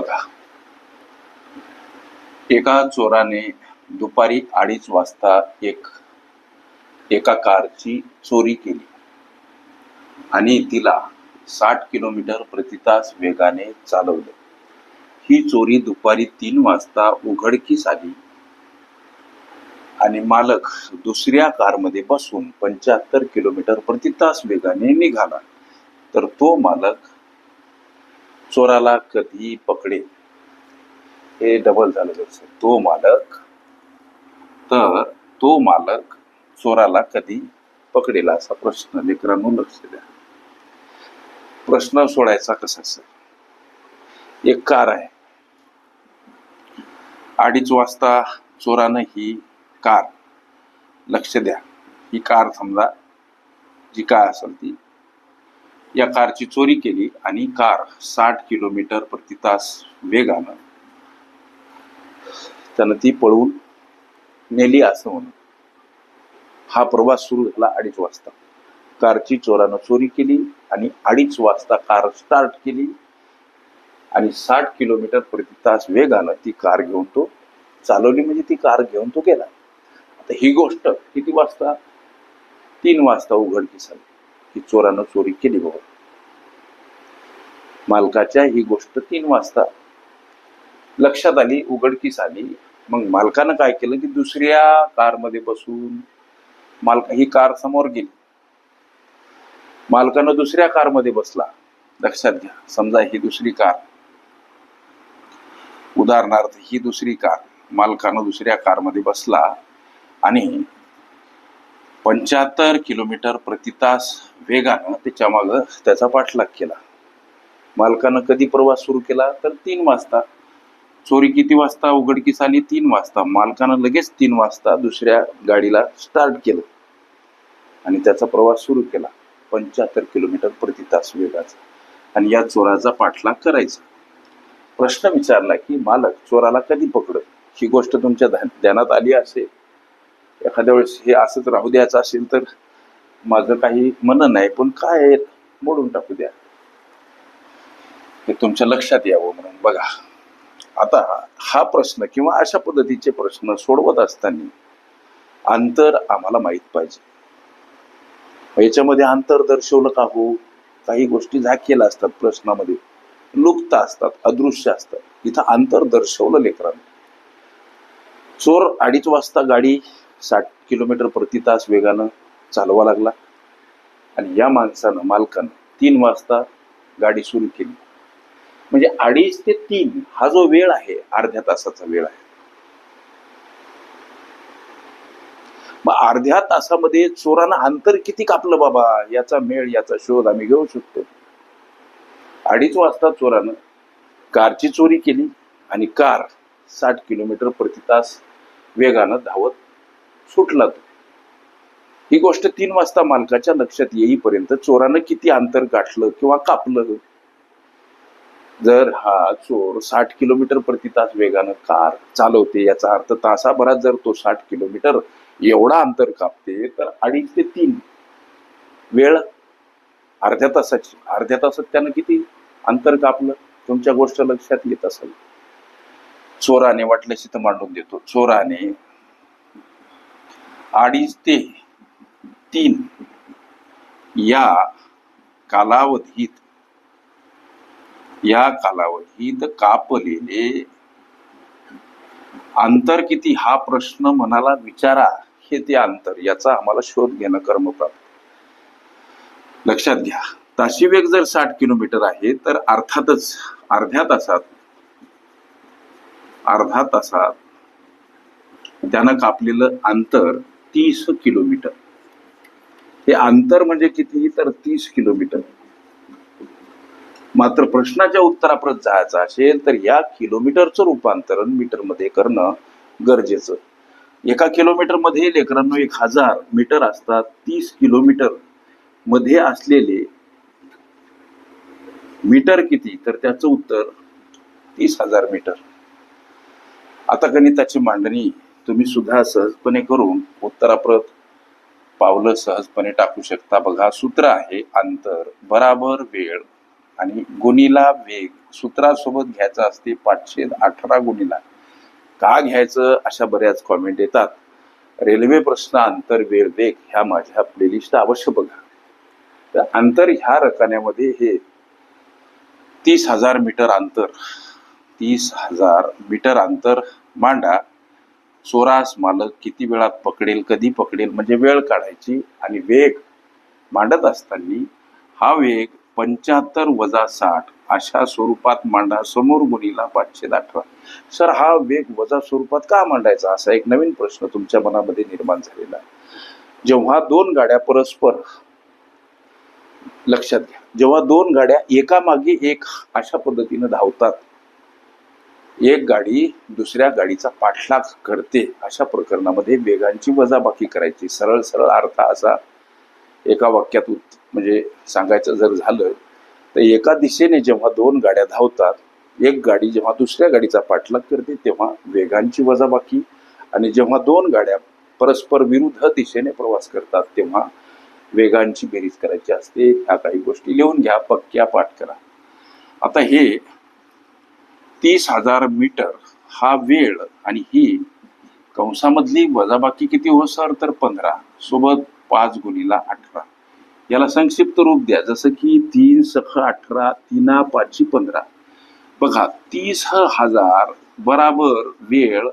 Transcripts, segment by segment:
बघा. एका चोराने दुपारी अडीच वाजता एक एका कारची चोरी केली. आणि तिला साठ किलोमीटर प्रतितास वेगाने चालवलं. ही चोरी दुपारी तीन वाजता उघडकीस आली. आणि मालक दुसऱ्या कारमध्ये बसून पंच्याहत्तर किलोमीटर प्रतितास वेगाने निघाला. तर तो मालक चोराला कधी पकडेल हे डबल झालं त्याचं तो मालक तर तो मालक चोराला कधी पकडेल असा प्रश्न लेकरांनो लक्ष द्या. प्रश्न सोडायचा कसा सर एक कार आहे. अडीच वाजता चोरानं ही कार लक्ष द्या. ही कार समजा जी काय असेल ती या कारची चोरी केली आणि कार साठ किलोमीटर प्रति तास वेगानं त्यानं ती पळवून नेली असं म्हणून. हा प्रवास सुरू झाला अडीच वाजता. कारची चोरानं चोरी केली आणि अडीच वाजता कार स्टार्ट केली आणि साठ किलोमीटर प्रति तास वेगानं ती कार घेऊन तो चालवली म्हणजे ती कार घेऊन तो गेला. आता ही गोष्ट किती वाजता? तीन वाजता उघडकीस आली. की चोरानं चोरी केली बाबा. मालकाच्या ही गोष्ट तीन वाजता लक्षात आली उघडकीस आली. मग मालकानं काय केलं की दुसऱ्या कारमध्ये बसून मालक ही कार समोर गेली. मालकानं दुसऱ्या कारमध्ये बसला. लक्षात घ्या समजा ही दुसरी कार. उदाहरणार्थ ही दुसरी कार. मालकानं दुसऱ्या कारमध्ये बसला आणि पंच्याहत्तर किलोमीटर प्रति तास वेगानं त्याच्या मागं त्याचा पाठलाग केला. मालकानं कधी प्रवास सुरू केला तर तीन वाजता. चोरी किती वाजता उघडकीस आली तीन वाजता. मालकानं लगेच तीन वाजता दुसऱ्या गाडीला स्टार्ट केलं. आणि त्याचा प्रवास सुरू केला. पंच्याहत्तर किलोमीटर प्रति तास वेगाचा. आणि या चोराचा पाठलाग करायचा. प्रश्न विचारला की मालक चोराला कधी पकडत ही गोष्ट तुमच्या ध्यानात आली असेल. एखाद्या वेळेस हे असंच राहू द्यायचं असेल तर माझं काही म्हणणं नाही पण काय मोडून टाकू द्या. हे तुमच्या लक्षात यावं म्हणून. बघा आता हा प्रश्न किंवा अशा पद्धतीचे प्रश्न सोडवत असताना अंतर आम्हाला माहीत पाहिजे. याच्यामध्ये अंतर दर्शवलं का हो? काही गोष्टी झाकेल्या असतात प्रश्नामध्ये. लुप्त असतात अदृश्य असतात. इथं अंतर दर्शवलं लेकरांना. चोर अडीच वाजता गाडी साठ किलोमीटर प्रति तास वेगानं चालवा लागला. आणि या माणसानं मालकानं तीन वाजता गाडी सुरू केली. म्हणजे अडीच ते तीन हा जो वेळ आहे अर्ध्या तासाचा वेळ आहे. मग अर्ध्या तासामध्ये चोरानं अंतर किती कापलं बाबा? याचा मेळ याचा शोध आम्ही घेऊ शकतो. अडीच वाजता चोरानं कारची चोरी केली आणि कार साठ किलोमीटर प्रति तास वेगानं धावत सुटला तो. ही गोष्ट तीन वाजता मालकाच्या लक्षात येईपर्यंत चोरानं किती अंतर गाठलं किंवा कापलं? जर हा चोर साठ किलोमीटर प्रति तास वेगानं कार चालवते याचा अर्थ तासाभरात जर तो साठ किलोमीटर एवढा अंतर कापते तर अडीच ते तीन वेळ अर्ध्या तासाची अर्ध्या तासात त्यानं किती अंतर कापलं? तुमच्या गोष्ट लक्षात येत असेल. चोराने वाटल्याशी तर मांडून देतो. चोराने अडीच ते तीन या कालावधीत या कालावधीत कापलेले अंतर किती? हा प्रश्न मनाला विचारा. हे ते अंतर याचा आम्हाला शोध घेणं कर्मप्राप्त. लक्षात घ्या. ताशी वेग जर साठ किलोमीटर आहे तर अर्थातच अर्ध्या तासात अर्धा तासात त्यानं कापलेलं अंतर तीस किलोमीटर. हे अंतर म्हणजे किती तर तीस किलोमीटर. मात्र प्रश्नाच्या उत्तराप्रत जायचं असेल तर या किलोमीटरचं रूपांतरण मीटरमध्ये करणं गरजेचं. एका किलोमीटरमध्ये लेकरांनो एक हजार मीटर असतात. तीस किलोमीटरमध्ये असलेले मीटर किती? तर त्याचं उत्तर तीस हजार मीटर. आता गणिताची मांडणी तुम्ही सुद्धा सहजपणे करून उत्तराप्रत पावलं सहजपणे टाकू शकता. बघा सूत्र आहे अंतर बराबर वेळ आणि गुणीला वेग. सूत्रासोबत घ्यायचा असते पाचशे अठरा गुणीला. का घ्यायचं? अशा बऱ्याच कॉमेंट येतात. रेल्वे प्रश्न अंतर वेळ वेग ह्या माझ्या प्लेलिस्ट अवश्य बघा. तर अंतर ह्या रकान्यामध्ये हे तीस हजार मीटर अंतर. तीस हजार मीटर अंतर. मांडा. चोरास मालक किती वेळात पकडेल कधी पकडेल म्हणजे वेळ काढायची आणि वेग मांडत असताना हा वेग पंच्याहत्तर वजा साठ अशा स्वरूपात मांडा समोर गुणीला पाचशे अठरा सर हा वेग वजा स्वरूपात का मांडायचा? असा एक नवीन प्रश्न तुमच्या मनामध्ये निर्माण झालेला आहे. जेव्हा दोन गाड्या परस्पर लक्षात घ्या जेव्हा दोन गाड्या एकामागे एक अशा पद्धतीनं धावतात एक गाडी दुसऱ्या गाडीचा पाठलाग करते अशा प्रकरणामध्ये वेगांची वजाबाकी करायची. सरळ सरळ अर्थ असा एका वाक्यात म्हणजे सांगायचं जर झालं तर एका दिशेने जेव्हा दोन गाड्या धावतात एक गाडी जेव्हा दुसऱ्या गाडीचा पाठलाग करते तेव्हा वेगांची वजाबाकी आणि जेव्हा दोन गाड्या परस्पर विरुद्ध दिशेने प्रवास करतात तेव्हा वेगांची बेरीज करायची असते. ह्या काही गोष्टी लिहून घ्या पक्क्या पाठ करा. आता हे तीस हजार मीटर हा वेळ आणि ही कंसामधली वजाबाकी किती हो सर? तर पंधरा. सोबत पाच गुणीला अठरा. याला संक्षिप्त रूप द्या. जसं की तीन सख अठरा तीना पाचशे पंधरा. बघा तीस हजार बराबर वेळ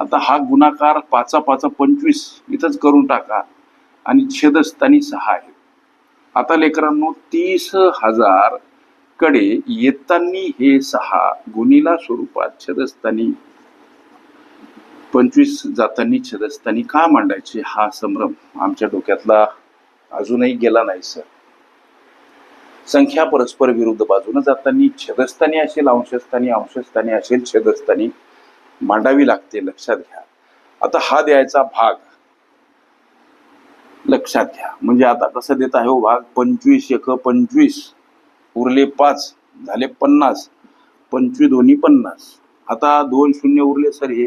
आता हा गुणाकार पाचा पाचा पंचवीस इथंच करून टाका. आणि छेदस्थानी सहा आहे. आता लेकरांनो तीस हजार कडे येतानी हे सहा गुणीला स्वरूपात छदस्तानी पंचवीस जातानी छदस्तानी का मांडायचे हा संभ्रम आमच्या डोक्यातला अजूनही गेला नाही सर. संख्या परस्पर विरुद्ध बाजूने जातानी छदस्थानी असेल अंशस्थानी अंशस्थानी असेल छदस्थानी मांडावी लागते लक्षात घ्या. आता हा द्यायचा भाग. लक्षात घ्या. म्हणजे आता कसं देत आहे हो भाग? पंचवीस एक पंचवीस. उरले पाच झाले पन्नास पंचवीस दोन्ही पन्नास. आता दोन शून्य उरले सर हे.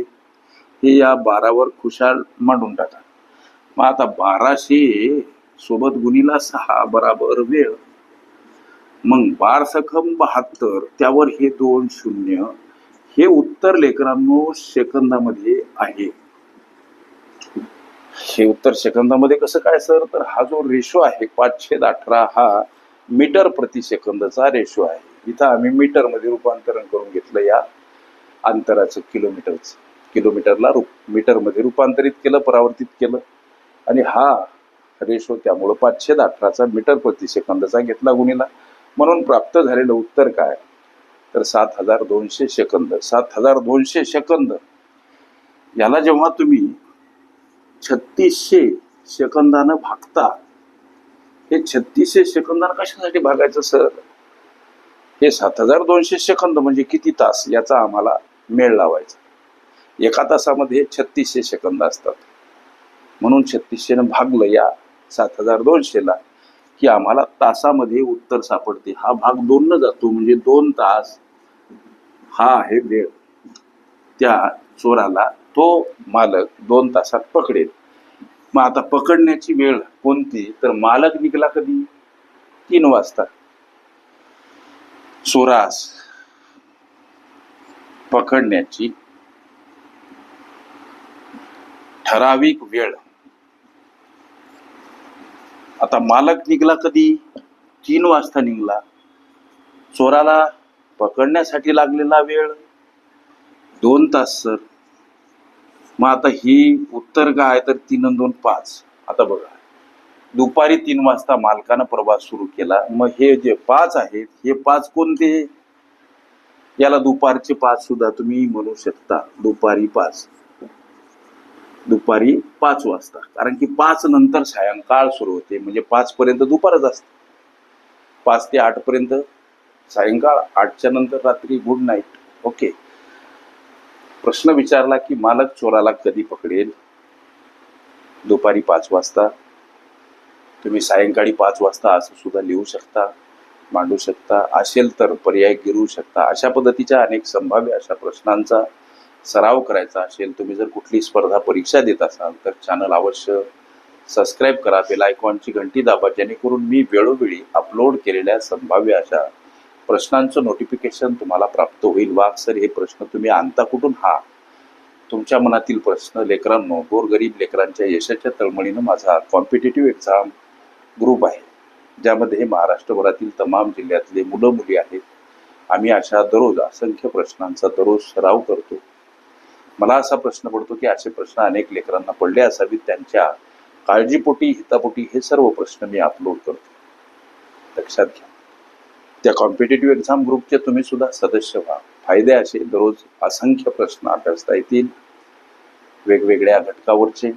हे या बारावर खुशाल मांडून टाका. मग आता बाराशे सोबत गुणीला सहा बराबर वेळ. मग बार सखम बहात्तर त्यावर हे दोन शून्य. हे उत्तर लेकरांनो सेकंदामध्ये आहे. हे उत्तर सेकंदामध्ये कसं काय सर? तर हा जो रेशो आहे पाचशे अठरा हा मीटर प्रति सेकंदचा रेशो आहे. इथं आम्ही मीटरमध्ये रूपांतरण करून घेतलं या अंतराचं किलोमीटरचं किलोमीटरला रूप मीटरमध्ये रूपांतरित केलं परावर्तित केलं. आणि हा रेशो त्यामुळं पाचशे अठराचा मीटर प्रति सेकंदचा घेतला गुणीला. म्हणून प्राप्त झालेलं उत्तर काय? तर सात हजार दोनशे सेकंद. सात हजार दोनशे सेकंद. याला जेव्हा तुम्ही छत्तीसशे सेकंदानं भागता हे छत्तीसशे सेकंदानं कशासाठी भागायचं सर? हे सात हजार दोनशे सेकंद म्हणजे किती तास याचा आम्हाला मेळ लावायचा? एका तासामध्ये छत्तीसशे सेकंद असतात. म्हणून छत्तीसशेनं भागलं या सात हजार दोनशेला की आम्हाला तासामध्ये उत्तर सापडते. हा भाग दोन न जातो म्हणजे दोन तास हा आहे वेळ. त्या चोराला तो मालक दोन तासात पकडेल. मग आता पकडण्याची वेळ कोणती? तर मालक निघाला कधी? तीन वाजता. चोरास पकडण्याची ठराविक वेळ. आता मालक निघला कधी? तीन वाजता निघला. चोराला पकडण्यासाठी लागलेला वेळ? दोन तास सर. मग आता ही उत्तर काय आहे? तर तीन दोन पाच. आता बघा. दुपारी तीन वाजता मालकानं प्रवास सुरू केला. मग हे जे पाच आहेत हे पाच कोणते? याला दुपारचे पाच सुद्धा तुम्ही म्हणू शकता. दुपारी पाच. दुपारी पाच वाजता. कारण की पाच नंतर सायंकाळ सुरू होते. म्हणजे पाच पर्यंत दुपारच असते. पाच ते आठ पर्यंत सायंकाळ आठच्या नंतर रात्री गुड नाईट. ओके. प्रश्न विचारला की मालक चोराला कधी पकडेल? दुपारी पाच वाजता. तुम्ही सायंकाळी पाच वाजता असं सुद्धा लिहू शकता मांडू शकता असेल तर पर्याय गिरवू शकता. अशा पद्धतीच्या अनेक संभाव्य अशा प्रश्नांचा सराव करायचा असेल तुम्ही जर कुठली स्पर्धा परीक्षा देत असाल तर चॅनल अवश्य सबस्क्राईब करा. बेल आयकॉनची घंटी दाबा जेणेकरून मी वेळोवेळी अपलोड केलेल्या संभाव्य अशा प्रश्नांचं नोटिफिकेशन तुम्हाला प्राप्त होईल. वाघ सर हे प्रश्न तुम्ही आणता कुठून? हा. तुमच्या मनातील प्रश्न लेकरांनो गोरगरीब लेकरांच्या यशाच्या तळमळीनं माझा कॉम्पिटेटिव्ह एक्झाम ग्रुप आहे. ज्यामध्ये महाराष्ट्रभरातील तमाम जिल्ह्यातले मुलं मुली आहेत. आम्ही अशा दररोज असंख्य प्रश्नांचा दररोज सराव करतो. मला असा प्रश्न पडतो की असे प्रश्न अनेक लेकरांना पडले असावेत. त्यांच्या काळजीपोटी हितापोटी हे सर्व प्रश्न मी अपलोड करतो. लक्षात घ्या. त्या कॉम्पिटेटिव्ह एक्झाम ग्रुपचे तुम्ही सुद्धा सदस्य व्हा. फायदे असे दररोज असंख्य प्रश्न अभ्यासता येतील. वेगवेगळ्या घटकावरचे.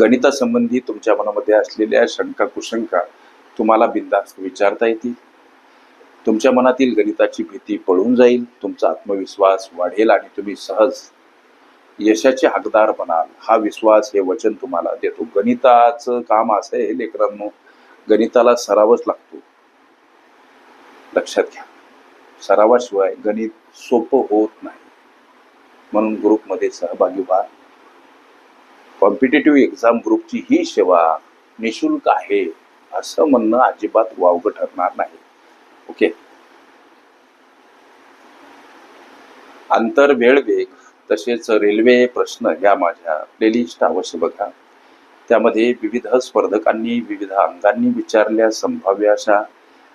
गणितासंबंधी तुमच्या मनामध्ये असलेल्या शंका कुशंका तुम्हाला बिंदास्त विचारता येतील. तुमच्या मनातील गणिताची भीती पळून जाईल. तुमचा आत्मविश्वास वाढेल आणि तुम्ही सहज यशाचे हकदार बनाल. हा विश्वास हे वचन तुम्हाला देतो. गणिताचं काम असं आहे लेकरांनो. गणिताला सरावच लागतो. लक्षात घ्या. सरावाशिवाय गणित सोपं होत नाही. म्हणून ग्रुपमध्ये सहभागी व्हा. कॉम्पिटेटिव्ह एक्झाम ग्रुपची ही सेवा निशुल्क आहे असं म्हणणं अजिबात वावगं ठरणार नाही. ओके अंतर वेळ वेग तसेच रेल्वे प्रश्न या माझ्या प्लेलिस्ट अवश्य बघा. त्यामध्ये विविध स्पर्धकांनी विविध अंगांनी विचारल्या संभाव्य अशा